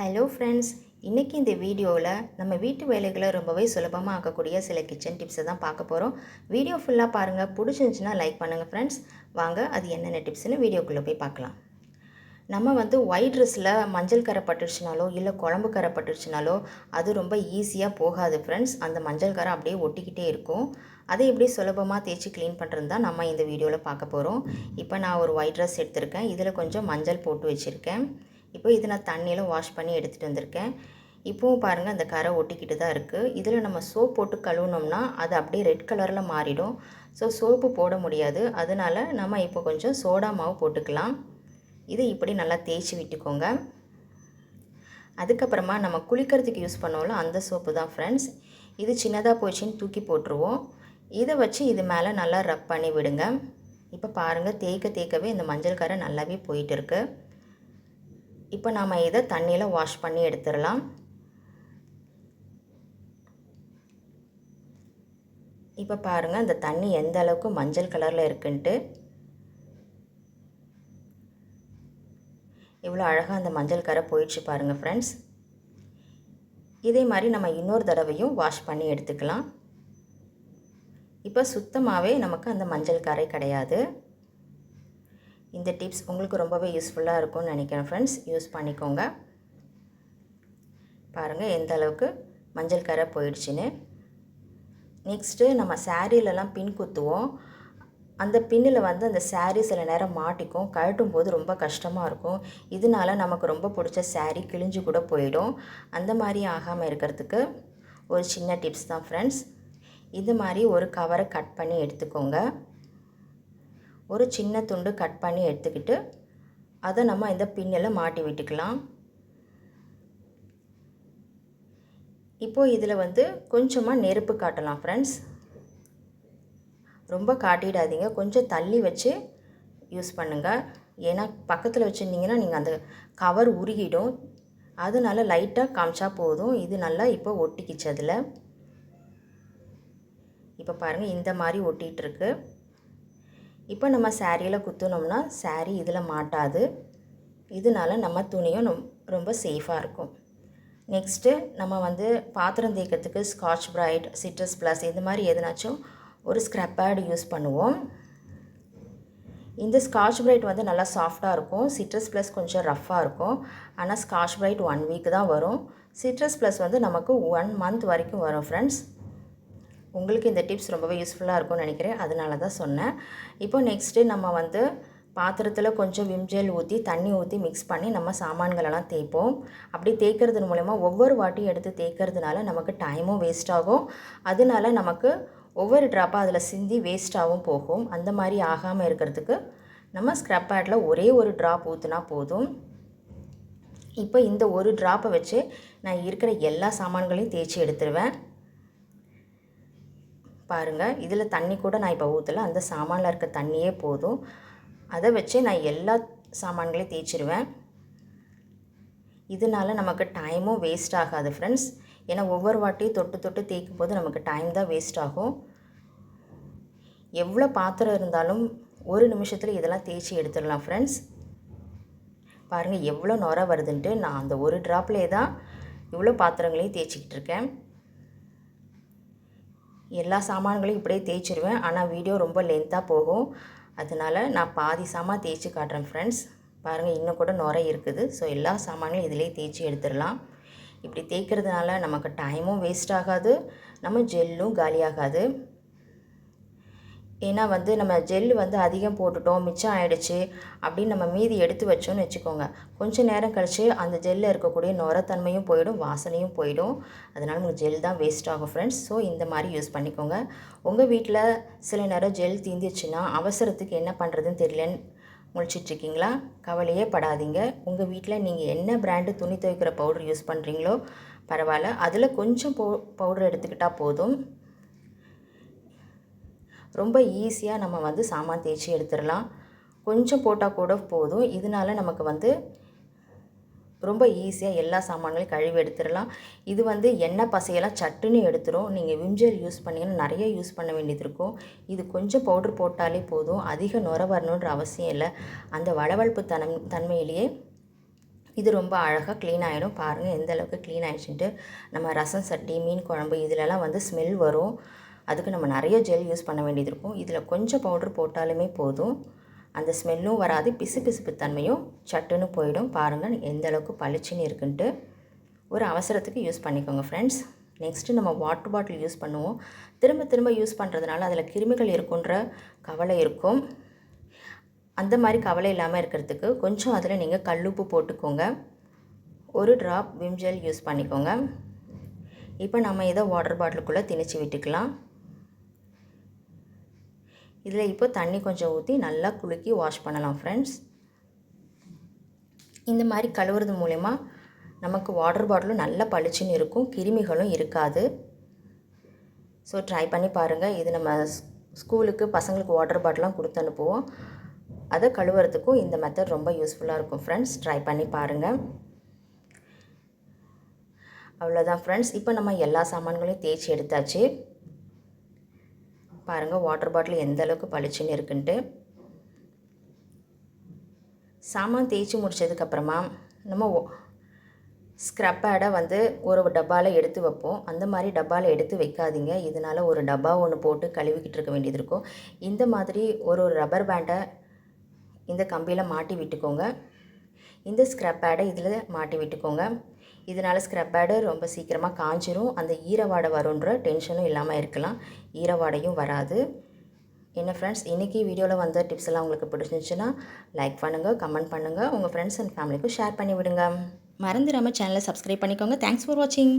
Hello friends இன்றைக்கி இந்த வீடியோவில் நம்ம வீட்டு வேலைகளை ரொம்பவே சுலபமாக ஆக்கக்கூடிய சில கிச்சன் டிப்ஸை தான் பார்க்க போகிறோம் வீடியோ ஃபுல்லாக பாருங்கள் பிடிச்சிருந்துச்சுன்னா லைக் பண்ணுங்கள் ஃப்ரெண்ட்ஸ் வாங்க அது என்னென்ன டிப்ஸ்னு வீடியோக்குள்ளே போய் பார்க்கலாம். நம்ம வந்து ஒயிட் ட்ரெஸ்ஸில் மஞ்சள் கரை பட்டுருச்சுனாலோ இல்லை குழம்பு கரை பட்டுருச்சுனாலோ அது ரொம்ப ஈஸியாக போகாது ஃப்ரெண்ட்ஸ் அந்த மஞ்சள் கரை அப்படியே ஒட்டிக்கிட்டே இருக்கும். அதை எப்படி சுலபமாக தேய்ச்சி க்ளீன் பண்ணுறது தான் நம்ம இந்த வீடியோவில் பார்க்க போகிறோம் இப்போ நான் ஒரு ஒயிட் ட்ரெஸ் எடுத்திருக்கேன். இதில் கொஞ்சம் மஞ்சள் போட்டு வச்சுருக்கேன். இப்போ இது நான் தண்ணியில் வாஷ் பண்ணி எடுத்துகிட்டு வந்திருக்கேன். இப்போவும் பாருங்கள் அந்த கரை ஒட்டிக்கிட்டு தான் இருக்குது இதில் நம்ம சோப் போட்டு கழுவுனோம்னா அது அப்படியே ரெட் கலரில் மாறிடும். ஸோ சோப்பு போட முடியாது. அதனால் நம்ம இப்போ கொஞ்சம் சோடா மாவு போட்டுக்கலாம். இதை இப்படி நல்லா தேய்ச்சி விட்டுக்கோங்க. அதுக்கப்புறமா நம்ம குளிக்கிறதுக்கு யூஸ் பண்ணோம்ல அந்த சோப்பு தான் ஃப்ரெண்ட்ஸ் இது சின்னதாக போச்சுன்னு தூக்கி போட்டுருவோம். இதை வச்சு இது மேலே நல்லா ரப் பண்ணி விடுங்க. இப்போ பாருங்கள் தேய்க்க தேய்க்கவே இந்த மஞ்சள் கரை நல்லாவே போயிட்டு இருக்குது இப்போ நாம் இதை தண்ணியில் வாஷ் பண்ணி எடுத்துடலாம். இப்போ பாருங்கள் இந்த தண்ணி எந்த அளவுக்கு மஞ்சள் கலரில் இருக்குன்ட்டு. இவ்வளோ அழகாக அந்த மஞ்சள் கரை போயிடுச்சு பாருங்கள் ஃப்ரெண்ட்ஸ் இதே மாதிரி நம்ம இன்னொரு தடவையும் வாஷ் பண்ணி எடுத்துக்கலாம். இப்போ சுத்தமாகவே நமக்கு அந்த மஞ்சள் கரை கிடையாது. இந்த டிப்ஸ் உங்களுக்கு ரொம்பவே யூஸ்ஃபுல்லாக இருக்கும்னு நினைக்கிறேன் ஃப்ரெண்ட்ஸ் யூஸ் பண்ணிக்கோங்க. பாருங்கள் எந்த அளவுக்கு மஞ்சள் கரை போயிடுச்சுன்னு. நெக்ஸ்ட்டு நம்ம சாரீலலாம் பின் குத்துவோம். அந்த பின்னில் வந்து அந்த சாரீ சில நேரம் மாட்டிக்கும் கழட்டும் போது ரொம்ப கஷ்டமாக இருக்கும். இதனால நமக்கு ரொம்ப பிடிச்ச சாரீ கிழிஞ்சு கூட போயிடும். அந்த மாதிரி ஆகாமல் இருக்கிறதுக்கு ஒரு சின்ன டிப்ஸ் தான் ஃப்ரெண்ட்ஸ் இது மாதிரி ஒரு கவரை கட் பண்ணி எடுத்துக்கோங்க. ஒரு சின்ன துண்டு கட் பண்ணி எடுத்துக்கிட்டு அதை நம்ம இந்த பின்னில் மாட்டி விட்டுக்கலாம். இப்போது இதில் வந்து கொஞ்சமாக நெருப்பு காட்டலாம் ஃப்ரெண்ட்ஸ் ரொம்ப காட்டிடாதீங்க. கொஞ்சம் தள்ளி வச்சு யூஸ் பண்ணுங்கள் ஏன்னா பக்கத்தில் வச்சுருந்தீங்கன்னா நீங்கள் அந்த கவர் உருகிடும். அதனால லைட்டாக காமிச்சா போதும். இது நல்லா இப்போ ஒட்டிக்கிச்சு அதில். இப்போ பாருங்கள் இந்த மாதிரி ஒட்டிகிட்ருக்கு இப்போ நம்ம சாரியில் குத்துனோம்னா சாரி இதில் மாட்டாது. இதனால நம்ம துணியும் ரொம்ப சேஃபாக இருக்கும். நெக்ஸ்ட்டு நம்ம வந்து பாத்திரம் தேய்க்கிறதுக்கு ஸ்காட்ச் ப்ரைட் சிட்ரஸ் ப்ளஸ் இந்த மாதிரி எதுனாச்சும் ஒரு ஸ்க்ரப் பேட் யூஸ் பண்ணுவோம். இந்த ஸ்காட்ச் ப்ரைட் வந்து நல்லா சாஃப்டாக இருக்கும். சிட்ரஸ் ப்ளஸ் கொஞ்சம் ரஃப்பாக இருக்கும். ஆனால் ஸ்காட்ச் ப்ரைட் ஒன் வீக் தான் வரும். சிட்ரஸ் ப்ளஸ் வந்து நமக்கு ஒன் மந்த் வரைக்கும் வரும் ஃப்ரெண்ட்ஸ் உங்களுக்கு இந்த டிப்ஸ் ரொம்பவே யூஸ்ஃபுல்லாக இருக்கும்னு நினைக்கிறேன். அதனால தான் சொன்னேன். இப்போ நெக்ஸ்ட்டு நம்ம வந்து பாத்திரத்தில் கொஞ்சம் விம்ஜெல் ஊற்றி தண்ணி ஊற்றி மிக்ஸ் பண்ணி நம்ம சாமான்களெல்லாம் தேய்ப்போம். அப்படி தேய்க்கிறது மூலயமா ஒவ்வொரு வாட்டியும் எடுத்து தேய்க்கிறதுனால நமக்கு டைமும் வேஸ்ட் ஆகும். அதனால நமக்கு ஒவ்வொரு ட்ராப்பாக அதில் சிந்தி வேஸ்ட்டாகவும் போகும். அந்த மாதிரி ஆகாமல் இருக்கிறதுக்கு நம்ம ஸ்க்ரப் பேட்டில் ஒரே ஒரு ட்ராப் ஊற்றினா போதும். இப்போ இந்த ஒரு ட்ராப்பை வச்சு நான் இருக்கிற எல்லா சாமான்களையும் தேய்ச்சி எடுத்துருவேன். பாருங்கள் இதில் தண்ணி கூட நான் இப்போ ஊற்றலை அந்த சாமானில் இருக்க தண்ணியே போதும். அதை வச்சு நான் எல்லா சாமான்களையும் தேய்ச்சிருவேன். இதனால நமக்கு டைமும் வேஸ்ட் ஆகாது ஃப்ரெண்ட்ஸ் ஏன்னா ஒவ்வொரு வாட்டியும் தொட்டு தொட்டு தேய்க்கும் போது நமக்கு டைம் தான் வேஸ்ட் ஆகும். எவ்வளோ பாத்திரம் இருந்தாலும் ஒரு நிமிஷத்தில் இதெல்லாம் தேய்ச்சி எடுத்துடலாம் ஃப்ரெண்ட்ஸ் பாருங்கள் எவ்வளோ நுர வருதுன்ட்டு நான் அந்த ஒரு ட்ராப்லேயே தான் இவ்வளோ பாத்திரங்களையும் தேய்ச்சிக்கிட்டு இருக்கேன். எல்லா சாமான்களையும் இப்படியே தேய்ச்சிருவேன். ஆனால் வீடியோ ரொம்ப லென்த்தாக போகும். அதனால் நான் பாதி சாமான் தேய்ச்சி காட்டுறேன் ஃப்ரெண்ட்ஸ் பாருங்கள் இன்னும் கூட நுரை இருக்குது. ஸோ எல்லா சாமான்களையும் இதிலே தேய்ச்சி எடுத்துடலாம். இப்படி தேய்க்கிறதுனால நமக்கு டைமும் வேஸ்ட் ஆகாது. நம்ம ஜெல்லும் காலியாகாது. ஏன்னா வந்து நம்ம ஜெல் வந்து அதிகம் போட்டுட்டோம் மிச்சம் ஆகிடுச்சு அப்படின்னு நம்ம மீதி எடுத்து வச்சோன்னு வச்சுக்கோங்க. கொஞ்சம் நேரம் கழித்து அந்த ஜெல்லில் இருக்கக்கூடிய நுரத்தன்மையும் போயிடும் வாசனையும் போயிடும். அதனால் உங்களுக்கு ஜெல் தான் வேஸ்ட் ஆகும் ஃப்ரெண்ட்ஸ் ஸோ இந்த மாதிரி யூஸ் பண்ணிக்கோங்க. உங்கள் வீட்டில் சில நேரம் ஜெல் தீந்துச்சுன்னா அவசரத்துக்கு என்ன பண்ணுறதுன்னு தெரியலன்னு முழிச்சிட்ருக்கீங்களா கவலையே படாதீங்க. உங்கள் வீட்டில் நீங்கள் என்ன பிராண்டு துணி துவைக்கிற பவுடர் யூஸ் பண்ணுறீங்களோ பரவாயில்ல. அதில் கொஞ்சம் பவு பவுடர் எடுத்துக்கிட்டால் போதும். ரொம்ப ஈஸியாக நம்ம வந்து சாமான் தேய்ச்சி எடுத்துடலாம். கொஞ்சம் போட்டால் கூட போதும். இதனால நமக்கு வந்து ரொம்ப ஈஸியாக எல்லா சாமான்களையும் கழுவி எடுத்துடலாம். இது வந்து எண்ணெய் பசையெல்லாம் சட்டுன்னு எடுத்துரும். நீங்கள் விம்ஜெல் யூஸ் பண்ணிங்கன்னா நிறைய யூஸ் பண்ண வேண்டியது இருக்கும். இது கொஞ்சம் பவுட்ரு போட்டாலே போதும். அதிக நுர வரணுன்ற அவசியம் இல்லை. அந்த வளவளப்பு தனம் தன்மையிலேயே இது ரொம்ப அழகாக க்ளீன் ஆகிடும் பாருங்கள் எந்த அளவுக்கு க்ளீன் ஆகிடுச்சுன்ட்டு நம்ம ரசம் சட்டி மீன் குழம்பு இதிலலாம் வந்து ஸ்மெல் வரும். அதுக்கு நம்ம நிறைய ஜெல் யூஸ் பண்ண வேண்டியது இருக்கும். இதில் கொஞ்சம் பவுட்ரு போட்டாலுமே போதும். அந்த ஸ்மெல்லும் வராது. பிசு பிசுப்பு தன்மையும் சட்டுன்னு போயிடும். பாருங்கள் எந்த அளவுக்கு பளிச்சுன்னு இருக்குன்ட்டு ஒரு அவசரத்துக்கு யூஸ் பண்ணிக்கோங்க ஃப்ரெண்ட்ஸ் நெக்ஸ்ட்டு நம்ம வாட்டர் பாட்டில் யூஸ் பண்ணுவோம். திரும்ப திரும்ப யூஸ் பண்ணுறதுனால அதில் கிருமிகள் இருக்குன்ற கவலை இருக்கும். அந்த மாதிரி கவலை இல்லாமல் இருக்கிறதுக்கு கொஞ்சம் அதில் நீங்கள் கல்லுப்பு போட்டுக்கோங்க. ஒரு ட்ராப் விம் ஜெல் யூஸ் பண்ணிக்கோங்க. இப்போ நம்ம இதை வாட்டர் பாட்டிலுக்குள்ளே திணிச்சு விட்டுக்கலாம். இதில் இப்போ தண்ணி கொஞ்சம் ஊற்றி நல்லா குலுக்கி வாஷ் பண்ணலாம் ஃப்ரெண்ட்ஸ் இந்த மாதிரி கழுவுறது மூலயமா நமக்கு வாட்டர் பாட்டிலும் நல்லா பளிச்சுன்னு இருக்கும் கிருமிகளும் இருக்காது. ஸோ ட்ரை பண்ணி பாருங்கள் இது நம்ம ஸ்கூலுக்கு பசங்களுக்கு வாட்டர் பாட்டிலாம் கொடுத்து அனுப்புவோம். அதை கழுவுறதுக்கும் இந்த மெத்தட் ரொம்ப யூஸ்ஃபுல்லாக இருக்கும் ஃப்ரெண்ட்ஸ் ட்ரை பண்ணி பாருங்கள் அவ்வளோதான் ஃப்ரெண்ட்ஸ் இப்போ நம்ம எல்லா சாமான்களையும் தேய்ச்சி எடுத்தாச்சு. பாருங்கள் வாட்டர் பாட்டில் எந்த அளவுக்கு பளிச்சுன்னு இருக்குன்ட்டு. சாமான் தேய்ச்சி முடித்ததுக்கப்புறமா நம்ம ஸ்க்ரப் பேடை வந்து ஒரு டப்பாவில் எடுத்து வைப்போம். அந்த மாதிரி டப்பாவில் எடுத்து வைக்காதீங்க. இதனால் ஒரு டப்பா ஒன்று போட்டு கழுவிக்கிட்டு இருக்க வேண்டியது இருக்கும். இந்த மாதிரி ஒரு ஒரு ரப்பர் பேண்டை இந்த கம்பியில் மாட்டி விட்டுக்கோங்க. இந்த ஸ்க்ரப் பேடை இதில் மாட்டி விட்டுக்கோங்க. இதனால் ஸ்க்ரப் பேடு ரொம்ப சீக்கிரமாக காஞ்சிரும். அந்த ஈரவாடை வருன்ற டென்ஷனும் இல்லாமல் இருக்கலாம். ஈரவாடையும் வராது. என்ன ஃப்ரெண்ட்ஸ் இன்றைக்கி வீடியோவில் வந்த டிப்ஸ் எல்லாம் உங்களுக்கு பிடிச்சிருந்துச்சுன்னா லைக் பண்ணுங்கள் கமெண்ட் பண்ணுங்கள் உங்கள் ஃப்ரெண்ட்ஸ் அண்ட் ஃபேமிலிக்கும் ஷேர் பண்ணி விடுங்க மறந்துடாமல் சேனலை சப்ஸ்கிரைப் பண்ணிக்கோங்க. தேங்க்ஸ் ஃபார் வாட்சிங்